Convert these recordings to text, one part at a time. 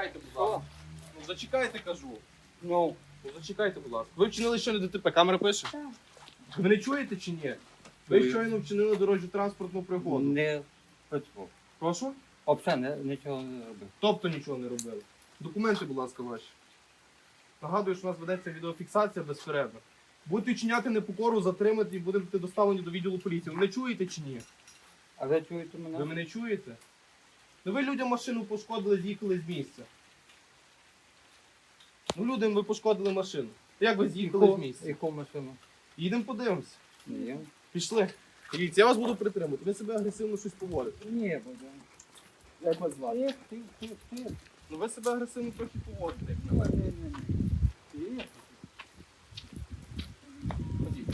Зачекайте, будь ласка. Ну зачекайте, кажу. Ну, Ну зачекайте, будь ласка. Ви вчинили щойно ДТП, камера пише? Так. Ви не чуєте чи ні? Ви щойно вчинили дорожню транспортну пригоду. не працював. Прошу? Взагалі не- нічого не робив. Тобто нічого не робили. Документи, будь ласка, ваші. Нагадую, що у нас ведеться відеофіксація безперервна. Будете вчиняти непокору, затримати і будете доставлені до відділу поліції. Ви не чуєте чи ні? А ви чуєте мене? Ви мене чуєте? Ну ви людям машину пошкодили, з'їхали з місця. Ну людям ви пошкодили машину. Як ви з'їхали з місця? яку машину? Їдемо подивимося. Ні. Пішли. Дивіться, я вас буду притримувати. Ви себе агресивно щось поводите. Ні, буде. Як вас звати? Тих, тих, тих, тих. Ну ви себе агресивно трохи поводите. як на Ні, мене. ні, ні, ні. Ходіть.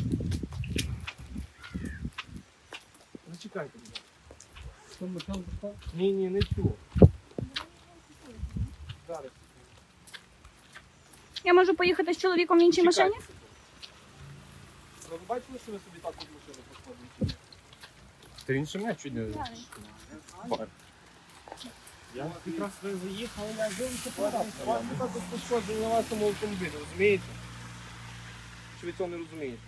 Зачекайте, будь ласка. Що пішов? Ні, ні, не цю. Я можу поїхати з чоловіком в іншій машині? Ви бачили, що ви собі так от машину ні? Та він мене чуть не Я якраз ви заїхали, я дивлюся подав. У вас так от пошкодження на вашому автомобілі, розумієте? Чи ви цього не розумієте?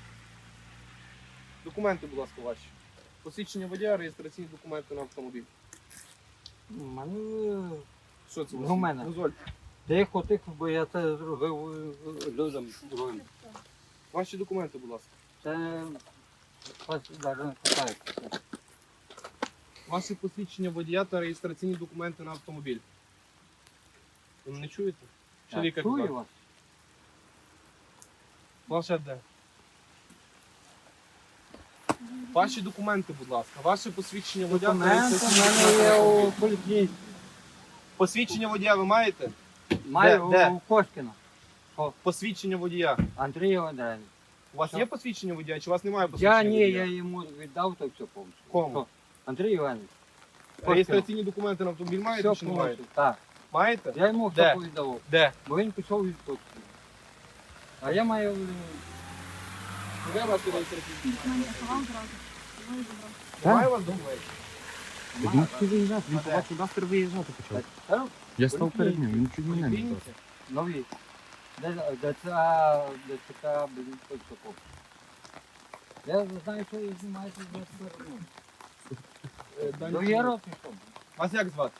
Документи, будь ласка, ваші. Посвідчення водія, реєстраційні документи на автомобіль. У мене Що це у вас? В мене. Дозвольте. Тихо, тихо, бо я це зробив е, людям другим. Ваші документи, будь ласка. Це вас навіть не питається. Ваші посвідчення водія та реєстраційні документи на автомобіль. Ви мене чуєте? Чоловіка Чую звати. вас. Планшет де? Ваші документи, будь ласка. Ваше посвідчення водія та Документи в реєстраційні мене є документи. у поліції. Посвідчення водія ви маєте? Маю де? у Кошкіна. Посвідчення водія. Андрій Андреєвич. У вас Що? є посвідчення водія, чи у вас немає посвідчення Я ні, водія? я йому віддав то все повністю. Кому? Що? Андрій Іванович. Реєстраційні документи на автомобіль маєте Все чи не маєте? Так. Маєте? Я йому Де? все повіддавав. Де? Бо він пішов від точки. А я маю. е, Де ваші реєстраційні. Немає у вас документів? Він хотів виїжджати, він побачив Дастер виїжджати почав. Та, Я став перед ним, він чуть мене не став. Нові. Де, де це, де та, блін, точка повністю. Я знаю, що ви знімаєте з Дані До Чоловік. Єро пішов. Вас як звати?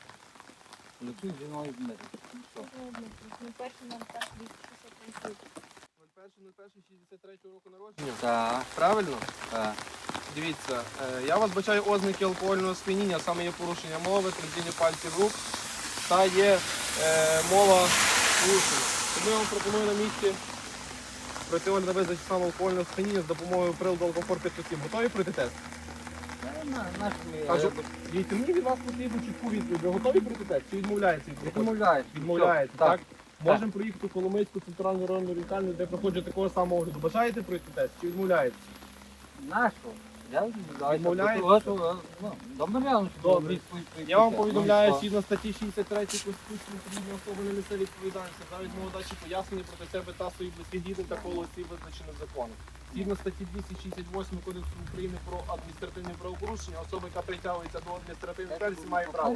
Олексій зіною Дмитрий. Ну, що? 01.01.63 року народження. Так, Правильно? так. Дивіться, е, я вас бачаю ознаки алкогольного сп'яніння, саме є порушення мови, тримдіння пальців рук та є е, мова порушення. Тому я вам пропоную на місці пройти огляд на визначення алкогольного сп'яніння з допомогою приладу алкофор 507. Готові пройти тест? Ми- Кажу, дивіться, мені від вас потрібно чітку відповідь. Ви готові пройти тест? Чи відмовляєтеся від проходу? Відмовляюсь. Відмовляєте, Все, так? Можемо проїхати в Коломийську центральну районну лікарню, де проходжу такого самого огляду. Бажаєте пройти тест? Чи відмовляєтеся? Нашу? Я ну, Добре. Я вам повідомляю, Ну, згідно статті 63 Конституції України особи не несе відповідальності за відмову дачі пояснення проти себе та своїх близьких дітей та коло осіб визначених законом. Згідно статті 268 Кодексу України про адміністративні правопорушення, особа, яка притягується до адміністративної відповідальності, має право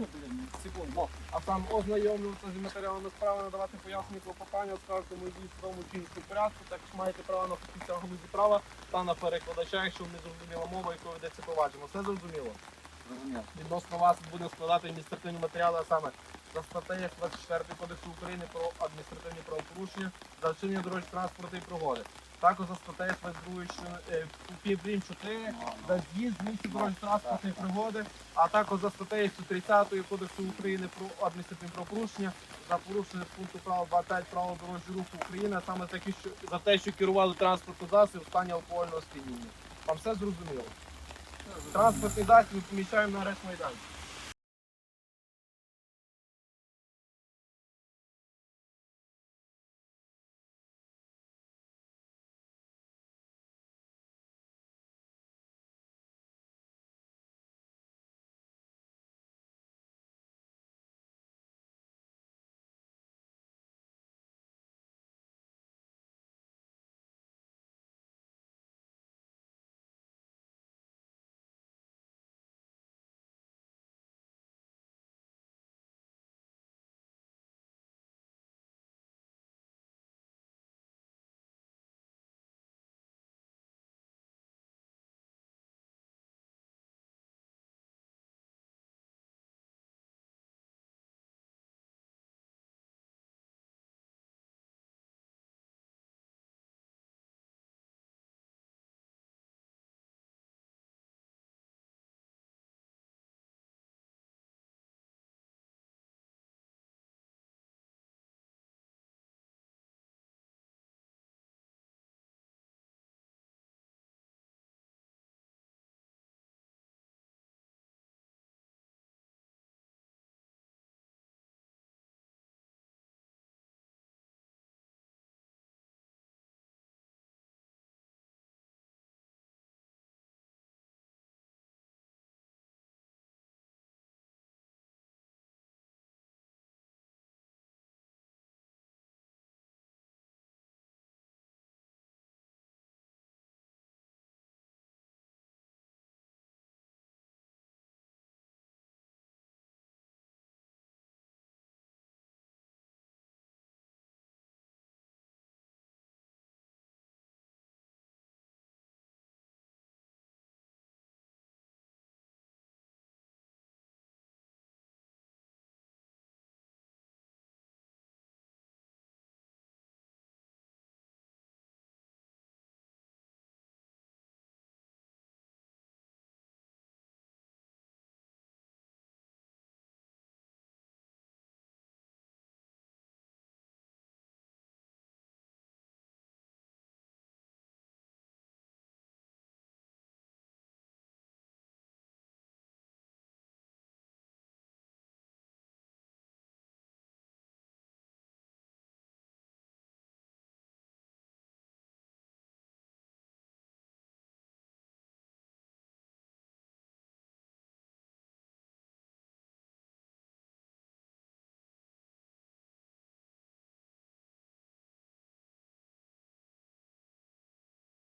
секунду. А сам ознайомлюватися з матеріалами справи, надавати пояснення про попання, оскаржити мої дії в судовому чи іншому порядку, також маєте право на галузі права та на перекладача, якщо не зрозуміла мова, якою ведеться провадження. Все зрозуміло? Зрозуміло. Відносно вас буде складати адміністративні матеріали, а саме за статтею 24 Кодексу України про адміністративні правопорушення за вчинення дорожньої транспорту і пригоди. Також за статтею 22 що, е, пі- 4 за з'їзд з місця дорожньої транспортної пригоди, а також за статтею 130 Кодексу України про адміністративні правопорушення за порушення пункту права 25 правил дорожнього руху України, а саме такі, що за те, що керували транспортним засобом в стані алкогольного сп'яніння. Вам все зрозуміло? Транспортний засіб поміщаємо на арешт майданчик.